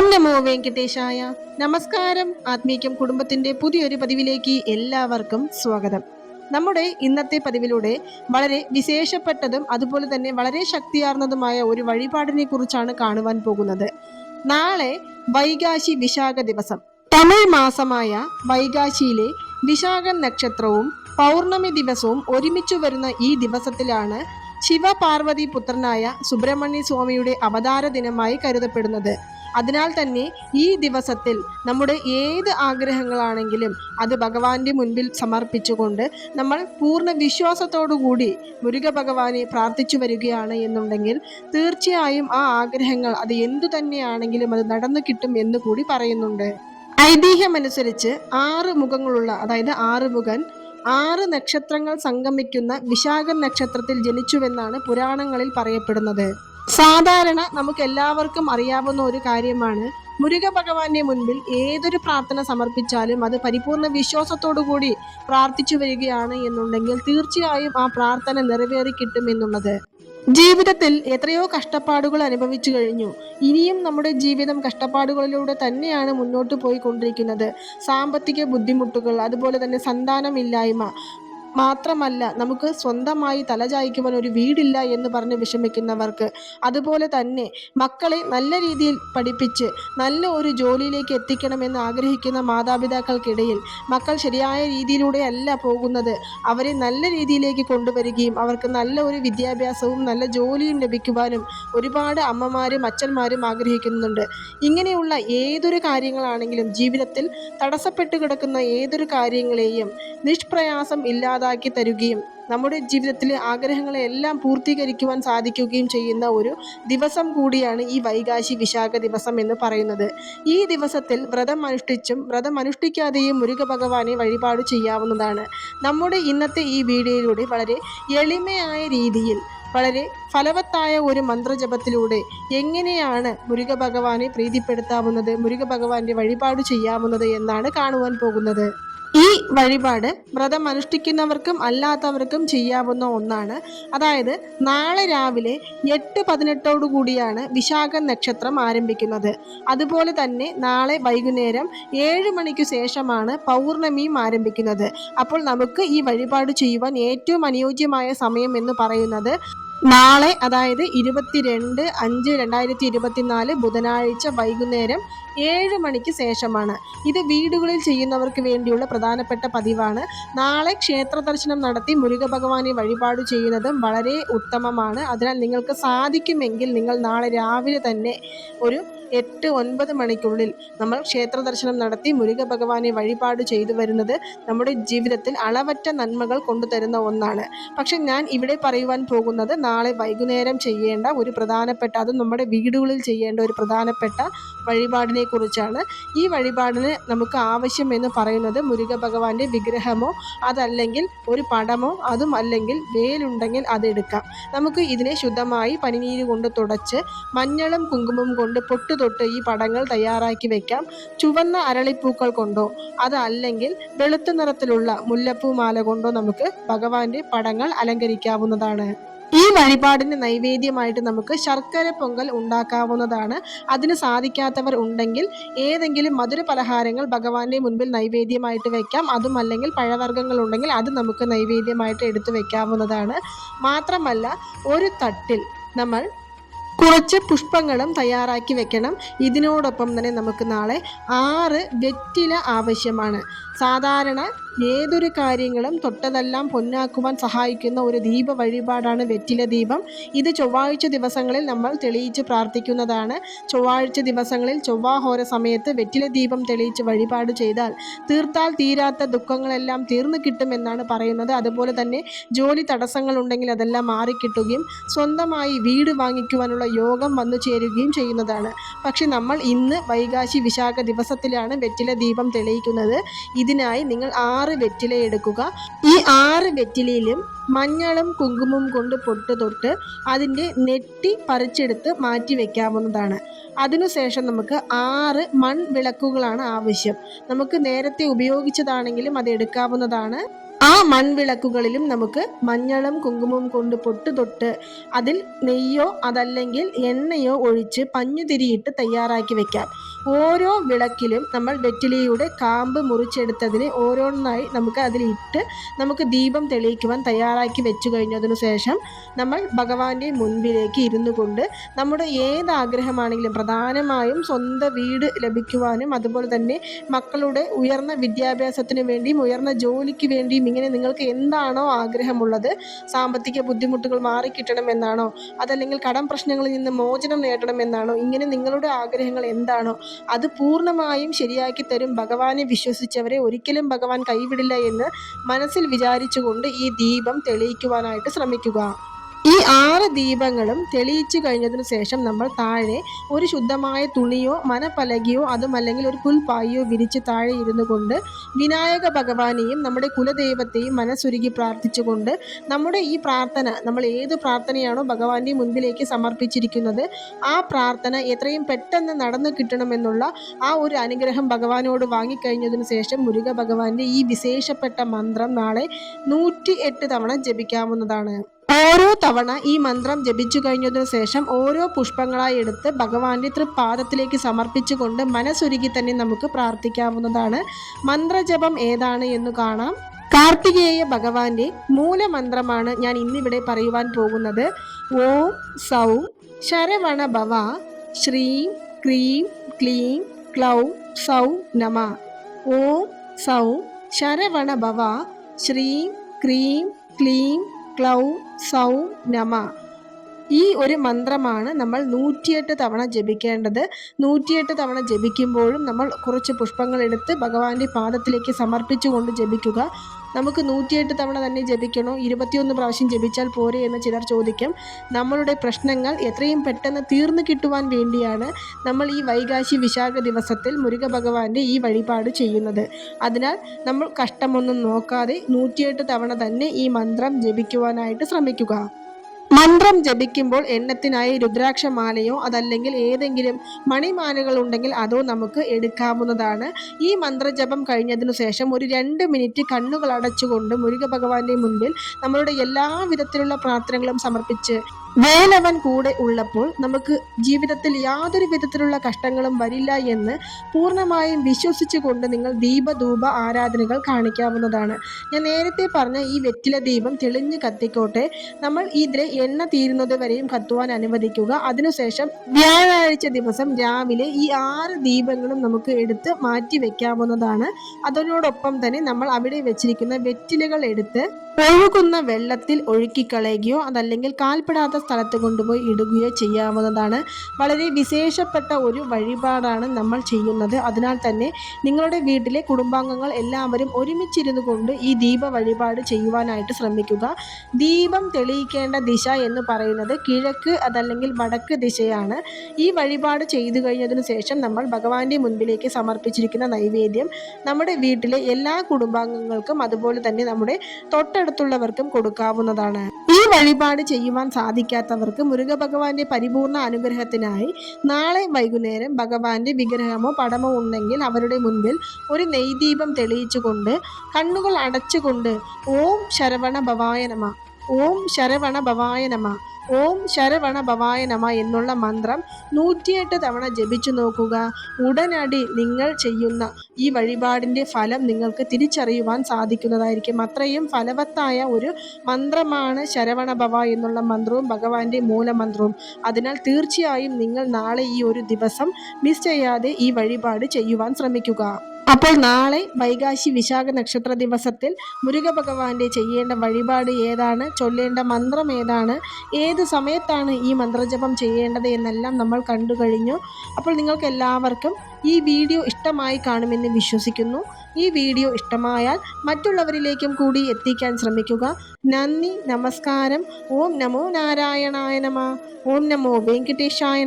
ഓം നമോ വെങ്കടേശായ. നമസ്കാരം. ആത്മീയം കുടുംബത്തിന്റെ പുതിയൊരു പതിവിലേക്ക് എല്ലാവർക്കും സ്വാഗതം. നമ്മുടെ ഇന്നത്തെ പതിവിലൂടെ വളരെ വിശേഷപ്പെട്ടതും അതുപോലെ തന്നെ വളരെ ശക്തിയാർന്നതുമായ ഒരു വഴിപാടിനെ കുറിച്ചാണ് കാണുവാൻ പോകുന്നത്. നാളെ വൈകാശി വിശാഖ ദിവസം. തമിഴ് മാസമായ വൈകാശിയിലെ വിശാഖ നക്ഷത്രവും പൗർണമി ദിവസവും ഒരുമിച്ചു വരുന്ന ഈ ദിവസത്തിലാണ് ശിവപാർവതി പുത്രനായ സുബ്രഹ്മണ്യ സ്വാമിയുടെ അവതാര ദിനമായി കരുതപ്പെടുന്നത്. അതിനാൽ തന്നെ ഈ ദിവസത്തിൽ നമ്മുടെ ഏത് ആഗ്രഹങ്ങളാണെങ്കിലും അത് ഭഗവാന്റെ മുൻപിൽ സമർപ്പിച്ചുകൊണ്ട് നമ്മൾ പൂർണ വിശ്വാസത്തോടുകൂടി മുരുക ഭഗവാനെ പ്രാർത്ഥിച്ചു വരികയാണ് എന്നുണ്ടെങ്കിൽ തീർച്ചയായും ആ ആഗ്രഹങ്ങൾ അത് എന്തു തന്നെയാണെങ്കിലും അത് നടന്നു കിട്ടും എന്ന് കൂടി പറയുന്നുണ്ട്. ഐതിഹ്യമനുസരിച്ച് ആറ് മുഖങ്ങളുള്ള അതായത് ആറ് മുഖൻ ആറ് നക്ഷത്രങ്ങൾ സംഗമിക്കുന്ന വിശാഖ നക്ഷത്രത്തിൽ ജനിച്ചുവെന്നാണ് പുരാണങ്ങളിൽ പറയപ്പെടുന്നത്. സാധാരണ നമുക്ക് എല്ലാവർക്കും അറിയാവുന്ന ഒരു കാര്യമാണ്. മുരുക ഭഗവാന്റെ മുൻപിൽ ഏതൊരു പ്രാർത്ഥന സമർപ്പിച്ചാലും അത് പരിപൂർണ വിശ്വാസത്തോടു കൂടി പ്രാർത്ഥിച്ചു വരികയാണ് എന്നുണ്ടെങ്കിൽ തീർച്ചയായും ആ പ്രാർത്ഥന നിറവേറി കിട്ടും എന്നുള്ളത്. ജീവിതത്തിൽ എത്രയോ കഷ്ടപ്പാടുകൾ അനുഭവിച്ചു കഴിഞ്ഞു. ഇനിയും നമ്മുടെ ജീവിതം കഷ്ടപ്പാടുകളിലൂടെ തന്നെയാണ് മുന്നോട്ട് പോയിക്കൊണ്ടിരിക്കുന്നത്. സാമ്പത്തിക ബുദ്ധിമുട്ടുകൾ അതുപോലെ തന്നെ സന്താനമില്ലായ്മ മാത്രമല്ല നമുക്ക് സ്വന്തമായി തലചായ്ക്കുവാൻ ഒരു വീടില്ല എന്ന് പറഞ്ഞ് വിഷമിക്കുന്നവർക്ക് അതുപോലെ തന്നെ മക്കളെ നല്ല രീതിയിൽ പഠിപ്പിച്ച് നല്ല ഒരു ജോലിയിലേക്ക് എത്തിക്കണമെന്ന് ആഗ്രഹിക്കുന്ന മാതാപിതാക്കൾക്കിടയിൽ മക്കൾ ശരിയായ രീതിയിലൂടെ അല്ല പോകുന്നത്. അവരെ നല്ല രീതിയിലേക്ക് കൊണ്ടുവരികയും അവർക്ക് നല്ല ഒരു വിദ്യാഭ്യാസവും നല്ല ജോലിയും ലഭിക്കുവാനും ഒരുപാട് അമ്മമാരും അച്ഛന്മാരും ആഗ്രഹിക്കുന്നുണ്ട്. ഇങ്ങനെയുള്ള ഏതൊരു കാര്യങ്ങളാണെങ്കിലും ജീവിതത്തിൽ തടസ്സപ്പെട്ട് കിടക്കുന്ന ഏതൊരു കാര്യങ്ങളെയും നിഷ്പ്രയാസം ഇല്ലാതാക്കി തരുകയും നമ്മുടെ ജീവിതത്തിലെ ആഗ്രഹങ്ങളെ എല്ലാം പൂർത്തീകരിക്കുവാൻ സാധിക്കുകയും ചെയ്യുന്ന ഒരു ദിവസം കൂടിയാണ് ഈ വൈകാശി വിശാഖ ദിവസം എന്ന് പറയുന്നത്. ഈ ദിവസത്തിൽ വ്രതം അനുഷ്ഠിച്ചും വ്രതം അനുഷ്ഠിക്കാതെയും മുരുക ഭഗവാനെ വഴിപാട് ചെയ്യാവുന്നതാണ്. നമ്മുടെ ഇന്നത്തെ ഈ വീഡിയോയിലൂടെ വളരെ എളിമയായ രീതിയിൽ വളരെ ഫലവത്തായ ഒരു മന്ത്രജപത്തിലൂടെ എങ്ങനെയാണ് മുരുക ഭഗവാനെ പ്രീതിപ്പെടുത്താവുന്നത് മുരുക ഭഗവാന്റെ വഴിപാട് ചെയ്യാവുന്നത് എന്നാണ് കാണുവാൻ പോകുന്നത്. ഈ വഴിപാട് വ്രതം അനുഷ്ഠിക്കുന്നവർക്കും അല്ലാത്തവർക്കും ചെയ്യാവുന്ന ഒന്നാണ്. അതായത് നാളെ രാവിലെ എട്ട് പതിനെട്ടോടു കൂടിയാണ് വിശാഖ നക്ഷത്രം ആരംഭിക്കുന്നത്. അതുപോലെ തന്നെ നാളെ വൈകുന്നേരം ഏഴ് മണിക്ക് ശേഷമാണ് പൗർണമിയും ആരംഭിക്കുന്നത്. അപ്പോൾ നമുക്ക് ഈ വഴിപാട് ചെയ്യുവാൻ ഏറ്റവും അനുയോജ്യമായ സമയം എന്ന് പറയുന്നത് നാളെ അതായത് ഇരുപത്തിരണ്ട് അഞ്ച് രണ്ടായിരത്തി ഇരുപത്തിനാല് ബുധനാഴ്ച വൈകുന്നേരം ഏഴ് മണിക്ക് ശേഷമാണ്. ഇത് വീടുകളിൽ ചെയ്യുന്നവർക്ക് വേണ്ടിയുള്ള പ്രധാനപ്പെട്ട പതിവാണ്. നാളെ ക്ഷേത്ര ദർശനം നടത്തി മുരുകഭഗവാനെ വഴിപാട് ചെയ്യുന്നതും വളരെ ഉത്തമമാണ്. അതിനാൽ നിങ്ങൾക്ക് സാധിക്കുമെങ്കിൽ നിങ്ങൾ നാളെ രാവിലെ തന്നെ ഒരു എട്ട് ഒൻപത് മണിക്കുള്ളിൽ നമ്മൾ ക്ഷേത്ര ദർശനം നടത്തി മുരുക ഭഗവാനെ വഴിപാട് ചെയ്തു വരുന്നത് നമ്മുടെ ജീവിതത്തിൽ അളവറ്റ നന്മകൾ കൊണ്ടുതരുന്ന ഒന്നാണ്. പക്ഷെ ഞാൻ ഇവിടെ പറയുവാൻ പോകുന്നത് നാളെ വൈകുന്നേരം ചെയ്യേണ്ട ഒരു പ്രധാനപ്പെട്ട അത് നമ്മുടെ വീടുകളിൽ ചെയ്യേണ്ട ഒരു പ്രധാനപ്പെട്ട വഴിപാടിനെ കുറിച്ചാണ്. ഈ വഴിപാടിന് നമുക്ക് ആവശ്യം എന്ന് പറയുന്നത് മുരുക ഭഗവാന്റെ വിഗ്രഹമോ അതല്ലെങ്കിൽ ഒരു പടമോ അതും അല്ലെങ്കിൽ വേലുണ്ടെങ്കിൽ അതെടുക്കാം നമുക്ക് ഇതിനെ ശുദ്ധമായി പനിനീര് കൊണ്ട് തുടച്ച് മഞ്ഞളും കുങ്കുമം കൊണ്ട് പൊട്ട് തൊട്ട് ഈ പടങ്ങൾ തയ്യാറാക്കി വെക്കാം. ചുവന്ന അരളിപ്പൂക്കൾ കൊണ്ടോ അതല്ലെങ്കിൽ വെളുത്ത നിറത്തിലുള്ള മുല്ലപ്പൂ മാല കൊണ്ടോ നമുക്ക് ഭഗവാന്റെ പടങ്ങൾ അലങ്കരിക്കാവുന്നതാണ്. ഈ വഴിപാടിന് നൈവേദ്യമായിട്ട് നമുക്ക് ശർക്കര പൊങ്കൽ ഉണ്ടാക്കാവുന്നതാണ്. അതിന് സാധിക്കാത്തവർ ഉണ്ടെങ്കിൽ ഏതെങ്കിലും മധുര പലഹാരങ്ങൾ ഭഗവാന്റെ മുൻപിൽ നൈവേദ്യമായിട്ട് വെക്കാം. അതും അല്ലെങ്കിൽ പഴവർഗങ്ങൾ ഉണ്ടെങ്കിൽ അത് നമുക്ക് നൈവേദ്യമായിട്ട് എടുത്തു വെക്കാവുന്നതാണ്. മാത്രമല്ല ഒരു തട്ടിൽ നമ്മൾ കുറച്ച് പുഷ്പങ്ങളും തയ്യാറാക്കി വെക്കണം. ഇതിനോടൊപ്പം തന്നെ നമുക്ക് നാളെ ആറ് വെറ്റില ആവശ്യമാണ്. സാധാരണ ഏതൊരു കാര്യങ്ങളും തൊട്ടതെല്ലാം പൊന്നാക്കുവാൻ സഹായിക്കുന്ന ഒരു ദീപ വഴിപാടാണ് വെറ്റില ദീപം. ഇത് ചൊവ്വാഴ്ച ദിവസങ്ങളിൽ നമ്മൾ തെളിയിച്ച് പ്രാർത്ഥിക്കുന്നതാണ്. ചൊവ്വാഴ്ച ദിവസങ്ങളിൽ ചൊവ്വാഹോര സമയത്ത് വെറ്റില ദീപം തെളിയിച്ച് വഴിപാട് ചെയ്താൽ തീർത്താൽ തീരാത്ത ദുഃഖങ്ങളെല്ലാം തീർന്നു കിട്ടുമെന്നാണ് പറയുന്നത്. അതുപോലെ തന്നെ ജോലി തടസ്സങ്ങളുണ്ടെങ്കിൽ അതെല്ലാം മാറിക്കിട്ടുകയും സ്വന്തമായി വീട് വാങ്ങിക്കുവാനുള്ള യോഗം വന്നു ചേരുകയും ചെയ്യുന്നതാണ്. പക്ഷെ നമ്മൾ ഇന്ന് വൈകാശി വിശാഖ ദിവസത്തിലാണ് വെറ്റില ദീപം തെളിയിക്കുന്നത്. ഇതിനായി നിങ്ങൾ ആറ് വെറ്റില എടുക്കുക. ഈ ആറ് വെറ്റിലയിലും മഞ്ഞളും കുങ്കുമവും കൊണ്ട് പൊട്ട് തൊട്ട് അതിന്റെ നെറ്റി പറിച്ചെടുത്ത് മാറ്റി വയ്ക്കാവുന്നതാണ് അതിനുശേഷം നമുക്ക് ആറ് മൺവിളക്കുകളാണ് ആവശ്യം. നമുക്ക് നേരത്തെ ഉപയോഗിച്ചതാണെങ്കിലും അത് എടുക്കാവുന്നതാണ്. ആ മൺവിളക്കുകളിലും നമുക്ക് മഞ്ഞളും കുങ്കുമവും കൊണ്ട് പൊട്ട് തൊട്ട് അതിൽ നെയ്യോ അതല്ലെങ്കിൽ എണ്ണയോ ഒഴിച്ച് പഞ്ഞുതിരിയിട്ട് തയ്യാറാക്കി വെക്കാം. ഓരോ വിളക്കിലും നമ്മൾ വെറ്റിലിയുടെ കാമ്പ് മുറിച്ചെടുത്തതിന് ഓരോന്നായി നമുക്ക് അതിലിട്ട് നമുക്ക് ദീപം തെളിയിക്കുവാൻ തയ്യാറാക്കി വെച്ചു കഴിഞ്ഞതിനു ശേഷം നമ്മൾ ഭഗവാന്റെ മുൻപിലേക്ക് ഇരുന്നു കൊണ്ട് നമ്മുടെ ഏത് ആഗ്രഹമാണെങ്കിലും പ്രധാനമായും സ്വന്തം വീട് ലഭിക്കുവാനും അതുപോലെ തന്നെ മക്കളുടെ ഉയർന്ന വിദ്യാഭ്യാസത്തിന് വേണ്ടിയും ഉയർന്ന ജോലിക്ക് വേണ്ടിയും ഇങ്ങനെ നിങ്ങൾക്ക് എന്താണോ ആഗ്രഹമുള്ളത് സാമ്പത്തിക ബുദ്ധിമുട്ടുകൾ മാറിക്കിട്ടണമെന്നാണോ അതല്ലെങ്കിൽ കടം പ്രശ്നങ്ങളിൽ നിന്ന് മോചനം നേടണമെന്നാണോ ഇങ്ങനെ നിങ്ങളുടെ ആഗ്രഹങ്ങൾ എന്താണോ അത് പൂർണമായും ശരിയാക്കി തരും ഭഗവാനെ വിശ്വസിച്ചവരെ ഒരിക്കലും ഭഗവാൻ കൈവിടില്ല എന്ന് മനസ്സിൽ വിചാരിച്ചുകൊണ്ട് ഈ ദീപം തെളിയിക്കുവാനായിട്ട് ശ്രമിക്കുക. ഈ ആറ് ദീപങ്ങളും തെളിയിച്ചു കഴിഞ്ഞതിന് ശേഷം നമ്മൾ താഴെ ഒരു ശുദ്ധമായ തുണിയോ മനപ്പലകയോ അതുമല്ലെങ്കിൽ ഒരു പുൽപ്പായോ വിരിച്ച് താഴെ ഇരുന്നു കൊണ്ട് വിനായക ഭഗവാനെയും നമ്മുടെ കുലദൈവത്തെയും മനസ്സുരുകി പ്രാർത്ഥിച്ചുകൊണ്ട് നമ്മുടെ ഈ പ്രാർത്ഥന നമ്മൾ ഏത് പ്രാർത്ഥനയാണോ ഭഗവാന്റെ മുൻപിലേക്ക് സമർപ്പിച്ചിരിക്കുന്നത് ആ പ്രാർത്ഥന എത്രയും പെട്ടെന്ന് നടന്നു കിട്ടണമെന്നുള്ള ആ ഒരു അനുഗ്രഹം ഭഗവാനോട് വാങ്ങിക്കഴിഞ്ഞതിന് ശേഷം മുരുക ഭഗവാന്റെ ഈ വിശേഷപ്പെട്ട മന്ത്രം നാളെ നൂറ്റി തവണ ജപിക്കാവുന്നതാണ്. ഓരോ തവണ ഈ മന്ത്രം ജപിച്ചു കഴിഞ്ഞതിനു ശേഷം ഓരോ പുഷ്പങ്ങളായി എടുത്ത് ഭഗവാന്റെ തൃപാദത്തിലേക്ക് സമർപ്പിച്ചുകൊണ്ട് മനസ്സൊരുക്കി തന്നെ നമുക്ക് പ്രാർത്ഥിക്കാവുന്നതാണ്. മന്ത്രജപം ഏതാണ് എന്ന് കാണാം. കാർത്തികേയ ഭഗവാന്റെ മൂലമന്ത്രമാണ് ഞാൻ ഇന്നിവിടെ പറയുവാൻ പോകുന്നത്. ഓം സൗ ശരവണ ഭവ ശ്രീം ക്രീം ക്ലീം ക്ലൗ സൗ നമ. ഓം സൗ ശരവണ ഭവ ശ്രീം ക്രീം ക്ലീം ക്ലൗ സൗ നമ. ഈ ഒരു മന്ത്രമാണ് നമ്മൾ നൂറ്റിയെട്ട് തവണ ജപിക്കേണ്ടത്. നൂറ്റിയെട്ട് തവണ ജപിക്കുമ്പോഴും നമ്മൾ കുറച്ച് പുഷ്പങ്ങൾ എടുത്ത് ഭഗവാന്റെ പാദത്തിലേക്ക് സമർപ്പിച്ചുകൊണ്ട് ജപിക്കുക. നമുക്ക് നൂറ്റിയെട്ട് തവണ തന്നെ ജപിക്കണോ? ഇരുപത്തിയൊന്ന് പ്രാവശ്യം ജപിച്ചാൽ പോരെ എന്ന് ചിലർ ചോദിക്കും. നമ്മളുടെ പ്രശ്നങ്ങൾ എത്രയും പെട്ടെന്ന് തീർന്നു കിട്ടുവാൻ വേണ്ടിയാണ് നമ്മൾ ഈ വൈകാശി വിശാഖ ദിവസത്തിൽ മുരുക ഭഗവാന്റെ ഈ വഴിപാട് ചെയ്യുന്നത്. അതിനാൽ നമ്മൾ കഷ്ടമൊന്നും നോക്കാതെ നൂറ്റിയെട്ട് തവണ തന്നെ ഈ മന്ത്രം ജപിക്കുവാനായിട്ട് ശ്രമിക്കുക. മന്ത്രം ജപിക്കുമ്പോൾ എണ്ണത്തിനായി രുദ്രാക്ഷമാലയോ അതല്ലെങ്കിൽ ഏതെങ്കിലും മണിമാലകൾ ഉണ്ടെങ്കിൽ അതോ നമുക്ക് എടുക്കാവുന്നതാണ്. ഈ മന്ത്രജപം കഴിഞ്ഞതിനു ശേഷം ഒരു രണ്ട് മിനിറ്റ് കണ്ണുകൾ അടച്ചുകൊണ്ട് മുരുക ഭഗവാന്റെ മുൻപിൽ നമ്മളുടെ എല്ലാ വിധത്തിലുള്ള പ്രാർത്ഥനകളും സമർപ്പിച്ച് വേലവൻ കൂടെ ഉള്ളപ്പോൾ നമുക്ക് ജീവിതത്തിൽ യാതൊരു വിധത്തിലുള്ള കഷ്ടങ്ങളും വരില്ല എന്ന് പൂർണമായും വിശ്വസിച്ചുകൊണ്ട് നിങ്ങൾ ദീപധൂപ ആരാധനകൾ കാണിക്കാവുന്നതാണ്. ഞാൻ നേരത്തെ പറഞ്ഞ ഈ വെറ്റില ദീപം തെളിഞ്ഞു കത്തിക്കോട്ടെ. നമ്മൾ ഇതിലെ എണ്ണ തീരുന്നത് വരെയും കത്തുവാൻ അനുവദിക്കുക. അതിനുശേഷം വ്യാഴാഴ്ച ദിവസം രാവിലെ ഈ ആറ് ദീപങ്ങളും നമുക്ക് എടുത്ത് മാറ്റി വെക്കാവുന്നതാണ്. അതിനോടൊപ്പം തന്നെ നമ്മൾ അവിടെ വെച്ചിരിക്കുന്ന വെറ്റിലകൾ എടുത്ത് ഒഴുകുന്ന വെള്ളത്തിൽ ഒഴുക്കിക്കളയുകയോ അതല്ലെങ്കിൽ കാൽപ്പെടാത്ത സ്ഥലത്ത് കൊണ്ടുപോയി ഇടുകയോ ചെയ്യാവുന്നതാണ്. വളരെ വിശേഷപ്പെട്ട ഒരു വഴിപാടാണ് നമ്മൾ ചെയ്യുന്നത്. അതിനാൽ തന്നെ നിങ്ങളുടെ വീട്ടിലെ കുടുംബാംഗങ്ങൾ എല്ലാവരും ഒരുമിച്ചിരുന്നു കൊണ്ട് ഈ ദീപ വഴിപാട് ചെയ്യുവാനായിട്ട് ശ്രമിക്കുക. ദീപം തെളിയിക്കേണ്ട ദിശ എന്ന് പറയുന്നത് കിഴക്ക് അതല്ലെങ്കിൽ വടക്ക് ദിശയാണ്. ഈ വഴിപാട് ചെയ്തു കഴിഞ്ഞതിനു ശേഷം നമ്മൾ ഭഗവാന്റെ മുൻപിലേക്ക് സമർപ്പിച്ചിരിക്കുന്ന നൈവേദ്യം നമ്മുടെ വീട്ടിലെ എല്ലാ കുടുംബാംഗങ്ങൾക്കും അതുപോലെ തന്നെ നമ്മുടെ തൊട്ടടുത്തുള്ളവർക്കും കൊടുക്കാവുന്നതാണ്. ഈ വഴിപാട് ചെയ്യുവാൻ സാധിക്കാത്തവർക്ക് മുരുകഭഗവാന്റെ പരിപൂർണ അനുഗ്രഹത്തിനായി നാളെ വൈകുന്നേരം ഭഗവാന്റെ വിഗ്രഹമോ പടമോ ഉണ്ടെങ്കിൽ അവരുടെ മുൻപിൽ ഒരു നെയ്ദീപം തെളിയിച്ചുകൊണ്ട് കണ്ണുകൾ അടച്ചുകൊണ്ട് ഓം ശരവണ ഭവായനമ ഓം ശരവണ ഭവായ നമ ഓം ശരവണ ഭവായ നമ എന്നുള്ള മന്ത്രം നൂറ്റിയെട്ട് തവണ ജപിച്ചു നോക്കുക. ഉടനടി നിങ്ങൾ ചെയ്യുന്ന ഈ വഴിപാടിന്റെ ഫലം നിങ്ങൾക്ക് തിരിച്ചറിയുവാൻ സാധിക്കുന്നതായിരിക്കും. അത്രയും ഫലവത്തായ ഒരു മന്ത്രമാണ് ശരവണ ഭവ എന്നുള്ള മന്ത്രവും ഭഗവാന്റെ മൂലമന്ത്രവും. അതിനാൽ തീർച്ചയായും നിങ്ങൾ നാളെ ഈ ഒരു ദിവസം മിസ് ചെയ്യാതെ ഈ വഴിപാട് ചെയ്യുവാൻ ശ്രമിക്കുക. അപ്പോൾ നാളെ വൈകാശി വിശാഖ നക്ഷത്ര ദിവസത്തിൽ മുരുക ഭഗവാന്റെ ചെയ്യേണ്ട വഴിപാട് ഏതാണ്? ചൊല്ലേണ്ട മന്ത്രം ഏതാണ്? ഏത് സമയത്താണ് ഈ മന്ത്രജപം ചെയ്യേണ്ടത് എന്നെല്ലാം നമ്മൾ കണ്ടു കഴിഞ്ഞു. അപ്പോൾ നിങ്ങൾക്ക് എല്ലാവർക്കും ഈ വീഡിയോ ഇഷ്ടമായി കാണുമെന്ന് വിശ്വസിക്കുന്നു. ഈ വീഡിയോ ഇഷ്ടമായാൽ മറ്റുള്ളവരിലേക്കും കൂടി എത്തിക്കാൻ ശ്രമിക്കുക. നന്ദി നമസ്കാരം. ഓം നമോ നാരായണായ നമ. ഓം നമോ വെങ്കടേശായ